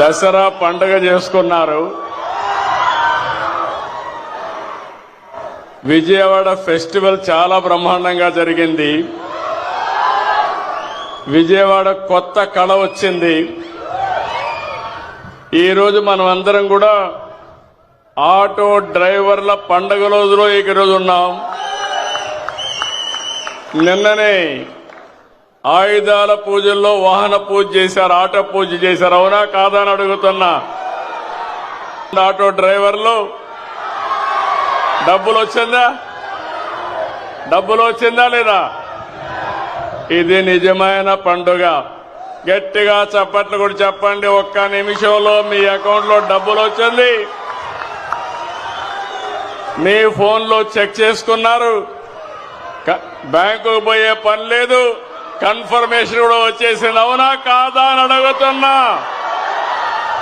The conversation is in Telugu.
దసరా పండగ చేసుకున్నారు. విజయవాడ ఫెస్టివల్ చాలా బ్రహ్మాండంగా జరిగింది. విజయవాడ కొత్త కళ వచ్చింది. ఈరోజు మనం అందరం కూడా ఆటో డ్రైవర్ల పండగ రోజులో ఈరోజు ఉన్నాం. నిన్ననే ఆయుధాల పూజల్లో వాహన పూజ చేశారు ఆటో పూజ చేశారు. అవునా కాదా అని అడుగుతున్నా. ఆటో డ్రైవర్లు డబ్బులు వచ్చిందా? డబ్బులు వచ్చిందా లేదా? ఇది నిజమైన పండుగ. గట్టిగా చప్పట్లు కూడా చెప్పండి. ఒక్క నిమిషంలో మీ అకౌంట్లో డబ్బులు వచ్చింది. మీ ఫోన్లో చెక్ చేసుకున్నారు. బ్యాంకుకు పోయే పని లేదు. కన్ఫర్మేషన్ కూడా వచ్చేసింది. అవునా? కాదా అని అడుగుతున్నా.